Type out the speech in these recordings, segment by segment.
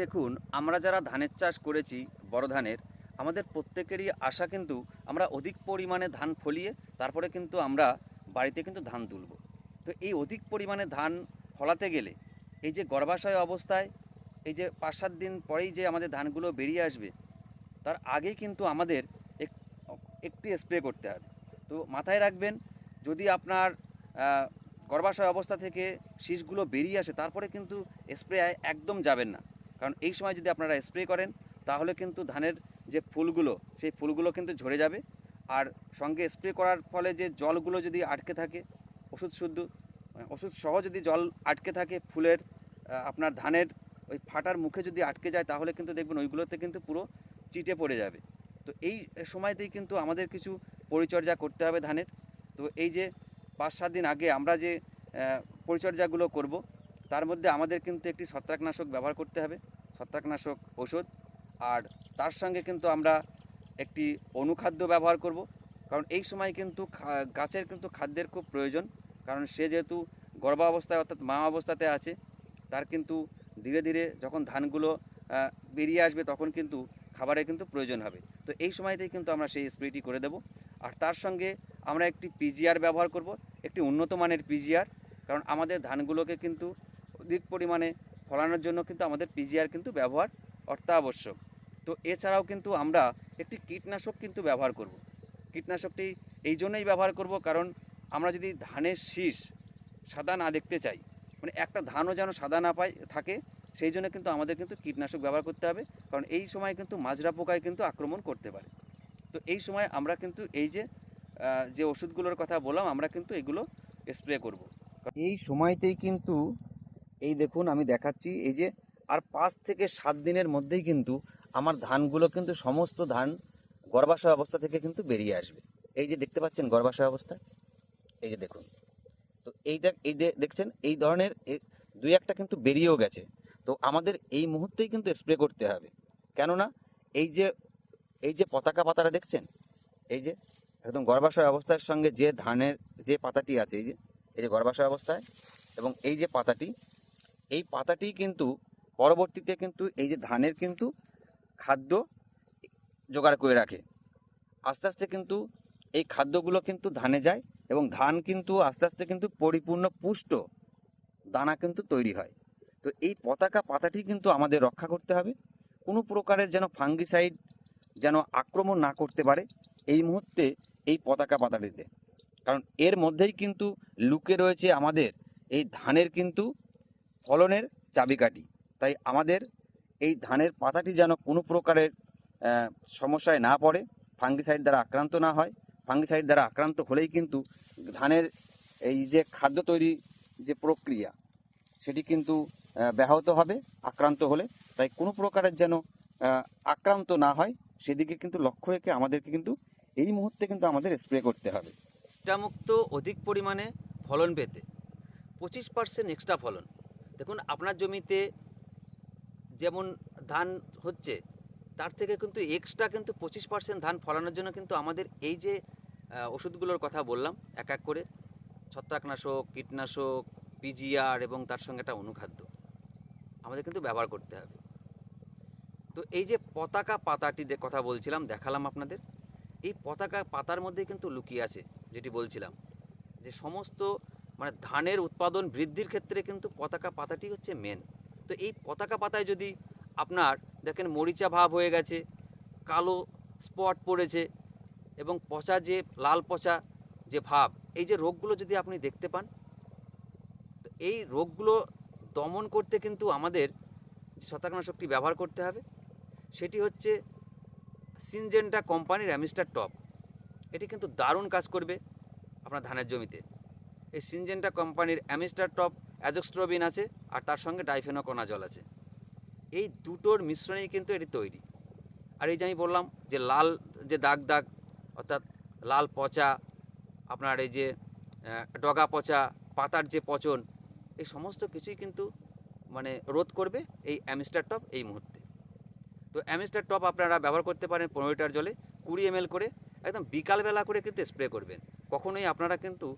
দেখুন, আমরা যারা ধানের চাষ করেছি, বড় ধানের, আমাদের প্রত্যেকেরই আশা কিন্তু আমরা অধিক পরিমাণে ধান ফলিয়ে তারপরে কিন্তু আমরা বাড়িতে কিন্তু ধান তুলব। তো এই অধিক পরিমাণে ধান ফলাতে গেলে এই যে গর্ভাশয় অবস্থায়, এই যে পাঁচ সাত দিন পরেই যে আমাদের ধানগুলো বেরিয়ে আসবে, তার আগেই কিন্তু আমাদের এক- একটি স্প্রে করতে হবে। তো মাথায় রাখবেন, যদি আপনার গর্ভাশয় অবস্থা থেকে শীষগুলো বেরিয়ে আসে, তারপরে কিন্তু স্প্রে একদম যাবেন না। কারণ এই সময় যদি আপনারা স্প্রে করেন, তাহলে কিন্তু ধানের যে ফুলগুলো, সেই ফুলগুলো কিন্তু ঝরে যাবে। আর সঙ্গে স্প্রে করার ফলে যে জলগুলো যদি আটকে থাকে, ওষুধ শুদ্ধ মানে ওষুধ সহ যদি জল আটকে থাকে ফুলের আপনার ধানের ওই ফাটার মুখে যদি আটকে যায়, তাহলে কিন্তু দেখবেন ওইগুলোতে কিন্তু পুরো চিটে পড়ে যাবে। তো এই সময়তেই কিন্তু আমাদের কিছু পরিচর্যা করতে হবে ধানের। তো এই যে পাঁচ সাত দিন আগে আমরা যে পরিচর্যাগুলো করব, তার মধ্যে আমাদের কিন্তু একটি ছত্রাকনাশক ব্যবহার করতে হবে। ছত্রাকনাশক ওষুধ। আর তার সঙ্গে কিন্তু আমরা একটি অনুখাদ্য ব্যবহার করব। কারণ এই সময় কিন্তু গাছের কিন্তু খাদ্যের খুব প্রয়োজন। কারণ সে যেহেতু গর্ভাবস্থায় অর্থাৎ মা অবস্থাতে আছে, তার কিন্তু ধীরে ধীরে যখন ধানগুলো বেরিয়ে আসবে তখন কিন্তু খাবারের কিন্তু প্রয়োজন হবে। তো এই সময়তেই কিন্তু আমরা সেই স্প্রেটি করে দেব। আর তার সঙ্গে আমরা একটি পিজিআর ব্যবহার করব। একটি উন্নত মানের পিজিআর কারণ আমাদের ধানগুলোকে কিন্তু অধিক পরিমাণে ফলানোর জন্য কিন্তু আমাদের পিজিআর কিন্তু ব্যবহার অত্যাবশ্যক। তো এছাড়াও কিন্তু আমরা একটি কীটনাশক কিন্তু ব্যবহার করব। কীটনাশকটি এই জন্যই ব্যবহার করব কারণ আমরা যদি ধানের শীষ সাদা না দেখতে চাই মানে একটা ধানও যেন সাদা না পায়, থাকে, সেই জন্য কিন্তু আমাদের কিন্তু কীটনাশক ব্যবহার করতে হবে। কারণ এই সময় কিন্তু মাজরা পোকায় কিন্তু আক্রমণ করতে পারে। তো এই সময় আমরা কিন্তু এই যে যে ওষুধগুলোর কথা বললাম, আমরা কিন্তু এগুলো স্প্রে করব। এই সময়তেই কিন্তু এই দেখুন, আমি দেখাচ্ছি, এই যে, আর পাঁচ থেকে সাত দিনের মধ্যেই কিন্তু আমার ধানগুলো কিন্তু সমস্ত ধান গর্ভাশয় অবস্থা থেকে কিন্তু বেরিয়ে আসবে। এই যে দেখতে পাচ্ছেন গর্ভাশয় অবস্থা? এই যে দেখুন। তো এইটা এই যে দেখছেন, এই ধরনের দুই একটা কিন্তু বেরিয়েও গেছে। তো আমাদের এই মুহূর্তেই কিন্তু স্প্রে করতে হবে। কেননা এই যে এই যে পতাকা পাতাটা দেখছেন? এই যে, একদম গর্ভাশয় অবস্থার সঙ্গে যে ধানের যে পাতাটি আছে, এই যে এই যে গর্ভাশয় অবস্থায় এবং এই যে পাতাটি এই পাতাটি কিন্তু পরবর্তীতে কিন্তু এই যে ধানের কিন্তু খাদ্য জোগাড় করে রাখে। আস্তে আস্তে কিন্তু এই খাদ্যগুলো কিন্তু ধানে যায় এবং ধান কিন্তু আস্তে আস্তে কিন্তু পরিপূর্ণ পুষ্ট দানা কিন্তু তৈরি হয়। তো এই পতাকা পাতাটি কিন্তু আমাদের রক্ষা করতে হবে। কোনো প্রকারের যেন ফাঙ্গিসাইড যেন আক্রমণ না করতে পারে এই মুহূর্তে এই পতাকা পাতাটিতে। কারণ এর মধ্যেই কিন্তু লুকে রয়েছে আমাদের এই ধানের কিন্তু ফলনের চাবিকাঠি। তাই আমাদের এই ধানের পাতাটি যেন কোনো প্রকারের সমস্যায় না পড়ে, ফাঙ্গিসাইড দ্বারা আক্রান্ত না হয়। ফাঙ্গিসাইড দ্বারা আক্রান্ত হলেই কিন্তু ধানের এই যে খাদ্য তৈরি যে প্রক্রিয়া, সেটি কিন্তু ব্যাহত হবে, আক্রান্ত হলে। তাই কোনো প্রকারের যেন আক্রান্ত না হয়, সেদিকে কিন্তু লক্ষ্য রেখে আমাদেরকে কিন্তু এই মুহূর্তে কিন্তু আমাদের স্প্রে করতে হবে। মুক্ত অধিক পরিমাণে ফলন পেতে পঁচিশ পার্সেন্ট এক্সট্রা ফলন। দেখুন, আপনার জমিতে যেমন ধান হচ্ছে, তার থেকে কিন্তু এক্সট্রা কিন্তু পঁচিশ পার্সেন্ট ধান ফলানোর জন্য কিন্তু আমাদের এই যে ওষুধগুলোর কথা বললাম, এক এক করে, ছত্রাকনাশক, কীটনাশক পিজিআর এবং তার সঙ্গে একটা অনুখাদ্য, আমাদের কিন্তু ব্যবহার করতে হবে। তো এই যে পতাকা পাতাটি যে কথা বলছিলাম, দেখালাম আপনাদের, এই পতাকা পাতার মধ্যে কিন্তু লুকিয়ে আছে, যেটি বলছিলাম, যে সমস্ত মানে ধানের উৎপাদন বৃদ্ধির ক্ষেত্রে কিন্তু পতাকা পাতাটি হচ্ছে মেন তো এই পতাকা পাতায় যদি আপনার দেখেন মরিচা ভাব হয়ে গেছে, কালো স্পট পড়েছে এবং পচা যে লাল পচা যে ভাব, এই যে রোগগুলো যদি আপনি দেখতে পান, তো এই রোগগুলো দমন করতে কিন্তু আমাদের যে ছত্রাকনাশকটি ব্যবহার করতে হবে। সেটি হচ্ছে সিনজেন্টা কোম্পানির অ্যামিস্টার টপ। এটি কিন্তু দারুণ কাজ করবে আপনার ধানের জমিতে। এই সিনজেন্টা কোম্পানির অ্যামিস্টার টপ অ্যাজোক্সট্রোবিন আছে আর তার সঙ্গে ডাইফেনোকোনা জল আছে। এই দুটোর মিশ্রণেই কিন্তু এটি তৈরি। আর এই যে আমি বললাম যে লাল যে দাগ দাগ, অর্থাৎ লাল পচা, আপনার এই যে ডগা পচা, পাতার যে পচন, এই সমস্ত কিছুই কিন্তু মানে রোধ করবে এই অ্যামিস্টার টপ এই মুহূর্তে। তো অ্যামিস্টার টপ আপনারা ব্যবহার করতে পারেন পনেরো লিটার জলে কুড়ি এম করে, একদম বিকালবেলা করে কিন্তু স্প্রে করবেন। কখনোই আপনারা কিন্তু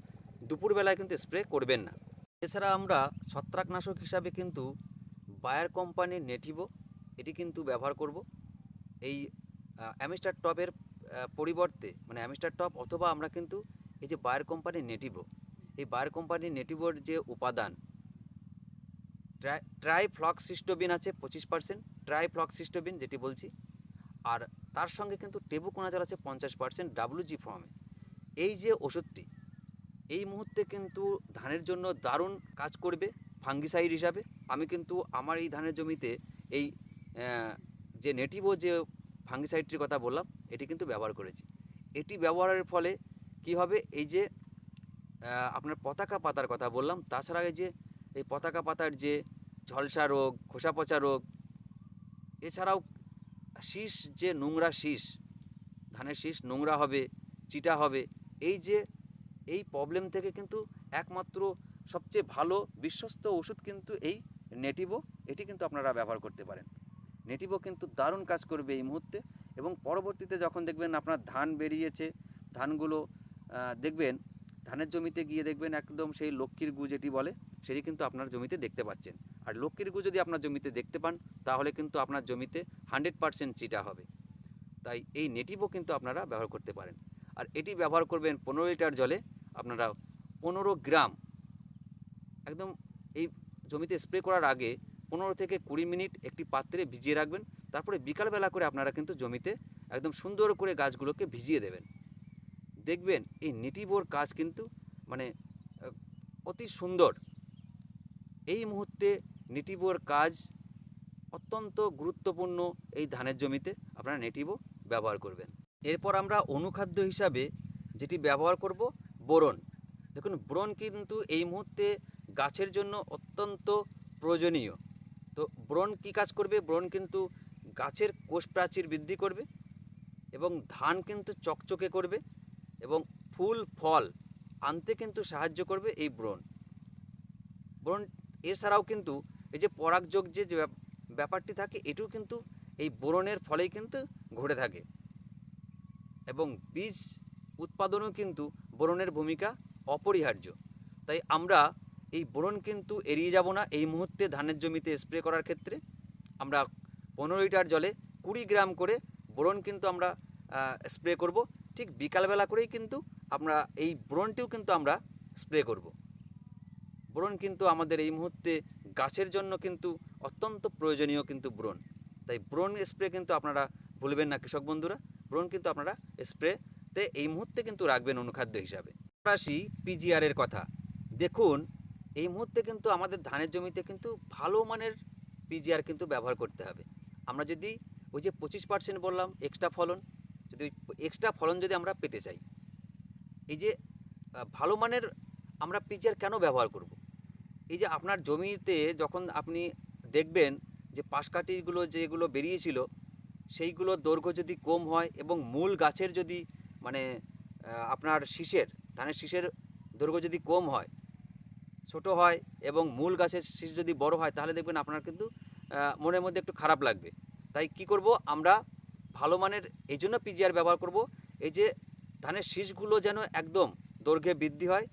দুপুরবেলায় কিন্তু স্প্রে করবেন না। এছাড়া আমরা ছত্রাকনাশক হিসাবে কিন্তু বায়ার কোম্পানির নেটিভো, এটি কিন্তু ব্যবহার করব। এই অ্যামিস্টার টপের পরিবর্তে মানে অ্যামিস্টার টপ অথবা আমরা কিন্তু এই যে বায়ার কোম্পানির নেটিভো, এই বায়ার কোম্পানির নেটিভোর যে উপাদান, ট্রাই, ট্রাইফ্লক্সিস্টোবিন আছে পঁচিশ পার্সেন্ট, ট্রাইফ্লক্সিস্টোবিন যেটি বলছি, আর তার সঙ্গে কিন্তু টেবুকোনাজল আছে পঞ্চাশ পার্সেন্ট ডাব্লুজি ফর্মে। এই যে ওষুধটি এই মুহূর্তে কিন্তু ধানের জন্য দারুণ কাজ করবে ফাঙ্গিসাইড হিসাবে। আমি কিন্তু আমার এই ধানের জমিতে এই যে নেটিভো যে ফাঙ্গিসাইডটির কথা বললাম, এটি কিন্তু ব্যবহার করেছি। এটি ব্যবহারের ফলে কি হবে? এই যে আপনার পতাকা পাতার কথা বললাম, তাছাড়া এই যে, এই পতাকা পাতার যে ঝলসা রোগ, খোসা পচা রোগ, এছাড়াও শীষ যে নোংরা শীষ, ধানের শীষ নোংরা হবে, চিটা হবে, এই যে এই প্রবলেম থেকে কিন্তু একমাত্র সবচেয়ে ভালো বিশ্বস্ত ওষুধ কিন্তু এই নেটিভো এটি কিন্তু আপনারা ব্যবহার করতে পারেন। নেটিভো কিন্তু দারুণ কাজ করবে এই মুহূর্তে এবং পরবর্তীতে যখন দেখবেন আপনার ধান বেরিয়েছে, ধানগুলো দেখবেন, ধানের জমিতে গিয়ে দেখবেন একদম সেই লক্ষ্মীর গু যেটি বলে, সেটি কিন্তু আপনার জমিতে দেখতে পাচ্ছেন। আর লক্ষ্মীর গু যদি আপনার জমিতে দেখতে পান, তাহলে কিন্তু আপনার জমিতে হান্ড্রেড পারসেন্ট চিটা হবে। তাই এই নেটিভও কিন্তু আপনারা ব্যবহার করতে পারেন। আর এটি ব্যবহার করবেন পনেরো লিটার জলে আপনারা পনেরো গ্রাম একদম এই জমিতে স্প্রে করার আগে পনেরো থেকে কুড়ি মিনিট একটি পাত্রে ভিজিয়ে রাখবেন। তারপরে বিকালবেলা করে আপনারা কিন্তু জমিতে একদম সুন্দর করে গাছগুলোকে ভিজিয়ে দেবেন। দেখবেন এই নেটিভোর কাজ কিন্তু মানে অতি সুন্দর। এই মুহূর্তে নেটিভোর কাজ অত্যন্ত গুরুত্বপূর্ণ এই ধানের জমিতে আপনারা নেটিভো ব্যবহার করবেন। এরপর আমরা অনুখাদ্য হিসাবে যেটি ব্যবহার করব বোরন। দেখুন, বোরন কিন্তু এই মুহূর্তে গাছের জন্য অত্যন্ত প্রয়োজনীয়। তো ব্রণ কী কাজ করবে? ব্রণ কিন্তু গাছের কোষ প্রাচীর বৃদ্ধি করবে এবং ধান কিন্তু চকচকে করবে এবং ফুল, ফল আনতে কিন্তু সাহায্য করবে এই ব্রণ ব্রণ এছাড়াও কিন্তু এই যে পরাগযোগ যে যে ব্যাপ- ব্যাপারটি থাকে, এটিও কিন্তু এই বোরনের ফলেই কিন্তু ঘটে থাকে। এবং বীজ উৎপাদনেও কিন্তু বোরনের ভূমিকা অপরিহার্য। তাই আমরা এই বোরন কিন্তু এড়িয়ে যাব না এই মুহূর্তে ধানের জমিতে স্প্রে করার ক্ষেত্রে। আমরা পনেরো লিটার জলে কুড়ি গ্রাম করে বোরন কিন্তু আমরা স্প্রে করব। ঠিক বিকালবেলা করেই কিন্তু আমরা এই বোরনটিও কিন্তু আমরা স্প্রে করব। বোরন কিন্তু আমাদের এই মুহূর্তে গাছের জন্য কিন্তু অত্যন্ত প্রয়োজনীয় কিন্তু ব্রণ তাই ব্রণ স্প্রে কিন্তু আপনারা ভুলবেন না কৃষক বন্ধুরা। ব্রণ কিন্তু আপনারা স্প্রেতে এই মুহূর্তে কিন্তু রাখবেন অনুখাদ্য হিসাবে। আসি পিজিআরের কথা। দেখুন, এই মুহূর্তে কিন্তু আমাদের ধানের জমিতে কিন্তু ভালো মানের পিজিআর কিন্তু ব্যবহার করতে হবে। আমরা যদি ওই যে পঁচিশ পার্সেন্ট বললাম এক্সট্রা ফলন, যদি এক্সট্রা ফলন যদি আমরা পেতে চাই, এই যে ভালো মানের আমরা পিজিআর কেন ব্যবহার করব? এই যে আপনার জমিতে যখন আপনি দেখবেন যে পাশকাঠিগুলো যেগুলো বেরিয়েছিল, সেইগুলোর দৈর্ঘ্য যদি কম হয় এবং মূল গাছের যদি মানে আপনার শীষের, ধানের শীষের দৈর্ঘ্য যদি কম হয়, ছোট হয় এবং মূল গাছের শীষ যদি বড় হয়, তাহলে দেখবেন আপনার কিন্তু মনের মধ্যে একটু খারাপ লাগবে। তাই কি করব? আমরা ভালো মানের এই জন্য পিজিআর ব্যবহার করব। এই যে ধানের শীষগুলো যেন একদম দৈর্ঘ্যে বৃদ্ধি হয়,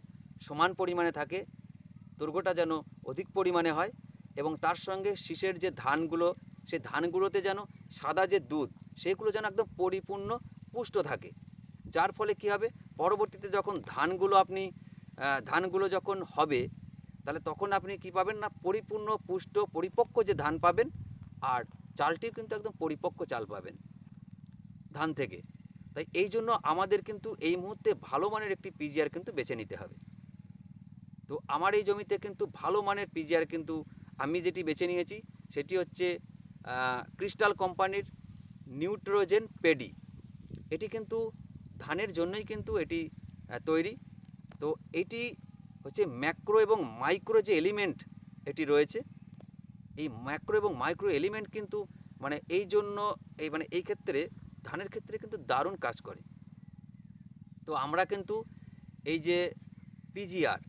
সমান পরিমাণে থাকে দৈর্ঘ্যটা যেন অধিক পরিমাণে হয় এবং তার সঙ্গে শীষের যে ধানগুলো, সেই ধানগুলোতে যেন সাদা যে দুধ, সেগুলো যেন একদম পরিপূর্ণ পুষ্ট থাকে। যার ফলে কি হবে? পরবর্তীতে যখন ধানগুলো আপনি ধানগুলো যখন হবে, তাহলে তখন আপনি কি পাবেন না? পরিপূর্ণ, পুষ্ট, পরিপক্ক যে ধান পাবেন, আর চালটিও কিন্তু একদম পরিপক্ক চাল পাবেন ধান থেকে। তাই এই জন্য আমাদের কিন্তু এই মুহূর্তে ভালো মানের একটি পিজিআর কিন্তু বেছে নিতে হবে। তো আমার এই জমিতে কিন্তু ভালো মানের পিজিআর কিন্তু আমি যেটি বেছে নিয়েছি, সেটি হচ্ছে ক্রিস্টাল কোম্পানির নিউট্রোজেন পেডি এটি কিন্তু ধানের জন্যই কিন্তু এটি তৈরি। তো এটি হচ্ছে ম্যাক্রো এবং মাইক্রো যে এলিমেন্ট এটি রয়েছে, এই ম্যাক্রো এবং মাইক্রো এলিমেন্ট কিন্তু মানে এই জন্য এই মানে এই ক্ষেত্রে, ধানের ক্ষেত্রে কিন্তু দারুণ কাজ করে। তো আমরা কিন্তু এই যে পিজিআর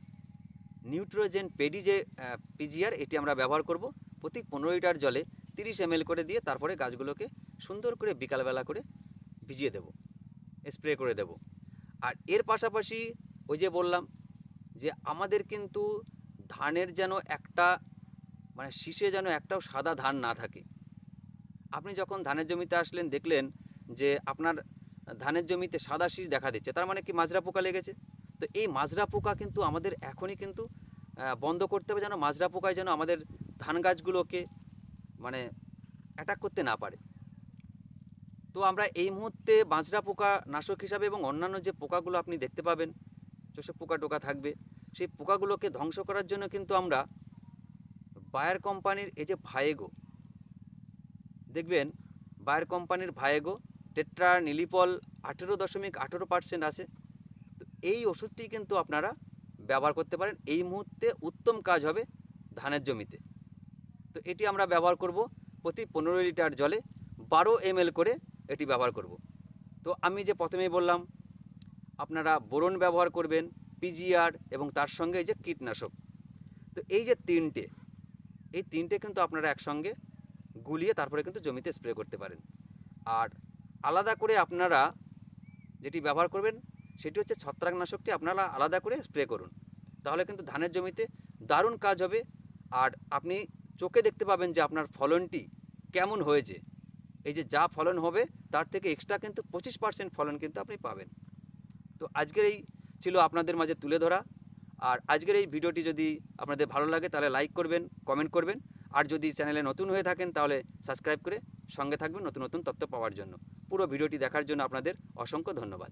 নিউট্রোজেন পেডি যে পিজিআর এটি আমরা ব্যবহার করব প্রতি পনেরো লিটার জলে তিরিশ এম করে দিয়ে তারপরে গাছগুলোকে সুন্দর করে বিকালবেলা করে ভিজিয়ে দেব। স্প্রে করে দেব। আর এর পাশাপাশি ওই যে বললাম যে আমাদের কিন্তু ধানের যেন একটা মানে শীষে যেন একটাও সাদা ধান না থাকে। আপনি যখন ধানের জমিতে আসলেন দেখলেন যে আপনার ধানের জমিতে সাদা শীষ দেখা দিচ্ছে, তার মানে কি মাজরা পোকা লেগেছে? তো এই মাজরা পোকা কিন্তু আমাদের এখনই কিন্তু বন্ধ করতে হবে যেন মাজরা পোকায় যেন আমাদের ধান গাছগুলোকে মানে অ্যাটাক করতে না পারে। তো আমরা এই মুহূর্তে বাঁচড়া পোকা নাশক হিসাবে এবং অন্যান্য যে পোকাগুলো আপনি দেখতে পাবেন চোষে পোকা টোকা থাকবে। সেই পোকাগুলোকে ধ্বংস করার জন্য কিন্তু আমরা বায়ার কোম্পানির এই যে ভায়েগো, দেখবেন বায়ার কোম্পানির ভায়েগো টেট্রা নিলিপল আঠেরো দশমিক আঠেরো পার্সেন্ট আছে। তো এই ওষুধটি কিন্তু আপনারা ব্যবহার করতে পারেন। এই মুহূর্তে উত্তম কাজ হবে ধানের জমিতে। তো এটি আমরা ব্যবহার করব প্রতি পনেরো লিটার জলে বারো এম করে এটি ব্যবহার করব। তো আমি যে প্রথমেই বললাম, আপনারা বোরন ব্যবহার করবেন পিজিআর এবং তার সঙ্গে এই যে কীটনাশক। তো এই যে তিনটে, এই তিনটে কিন্তু আপনারা একসঙ্গে গুলিয়ে তারপরে কিন্তু জমিতে স্প্রে করতে পারেন। আর আলাদা করে আপনারা যেটি ব্যবহার করবেন, সেটি হচ্ছে ছত্রাকনাশকটি আপনারা আলাদা করে স্প্রে করুন। তাহলে কিন্তু ধানের জমিতে দারুণ কাজ হবে। আর আপনি চোখে দেখতে পাবেন যে আপনার ফলনটি কেমন হয়েছে। এই যে যা ফলন হবে, তার থেকে এক্সট্রা কিন্তু পঁচিশ পার্সেন্ট ফলন কিন্তু আপনি পাবেন। তো আজকের এই ছিল আপনাদের মাঝে তুলে ধরা। আর আজকের এই ভিডিওটি যদি আপনাদের ভালো লাগে, তাহলে লাইক করবেন কমেন্ট করবেন। আর যদি চ্যানেলে নতুন হয়ে থাকেন, তাহলে সাবস্ক্রাইব করে সঙ্গে থাকবেন নতুন নতুন তথ্য পাওয়ার জন্য। পুরো ভিডিওটি দেখার জন্য আপনাদের অসংখ্য ধন্যবাদ।